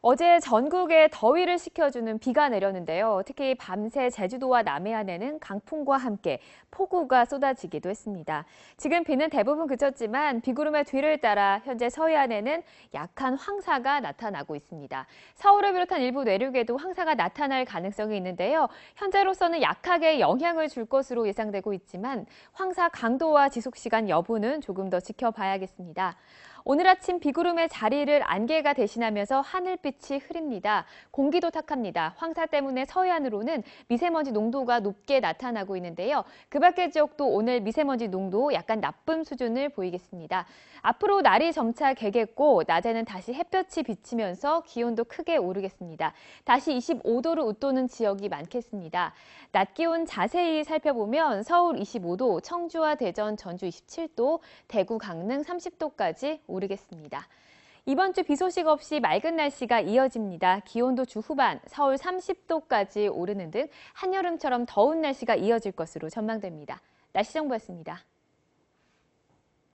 어제 전국에 더위를 식혀주는 비가 내렸는데요. 특히 밤새 제주도와 남해안에는 강풍과 함께 폭우가 쏟아지기도 했습니다. 지금 비는 대부분 그쳤지만 비구름의 뒤를 따라 현재 서해안에는 약한 황사가 나타나고 있습니다. 서울을 비롯한 일부 내륙에도 황사가 나타날 가능성이 있는데요. 현재로서는 약하게 영향을 줄 것으로 예상되고 있지만 황사 강도와 지속 시간 여부는 조금 더 지켜봐야겠습니다. 오늘 아침 비구름의 자리를 안개가 대신하면서 하늘빛 이 흐립니다. 공기도 탁합니다. 황사 때문에 서해안으로는 미세먼지 농도가 높게 나타나고 있는데요. 그 밖의 지역도 오늘 미세먼지 농도 약간 나쁨 수준을 보이겠습니다. 앞으로 날이 점차 개겠고 낮에는 다시 햇볕이 비치면서 기온도 크게 오르겠습니다. 다시 25도를 웃도는 지역이 많겠습니다. 낮 기온 자세히 살펴보면 서울 25도, 청주와 대전, 전주 27도, 대구, 강릉 30도까지 오르겠습니다. 이번 주 비 소식 없이 맑은 날씨가 이어집니다. 기온도 주 후반 서울 30도까지 오르는 등 한여름처럼 더운 날씨가 이어질 것으로 전망됩니다. 날씨 정보였습니다.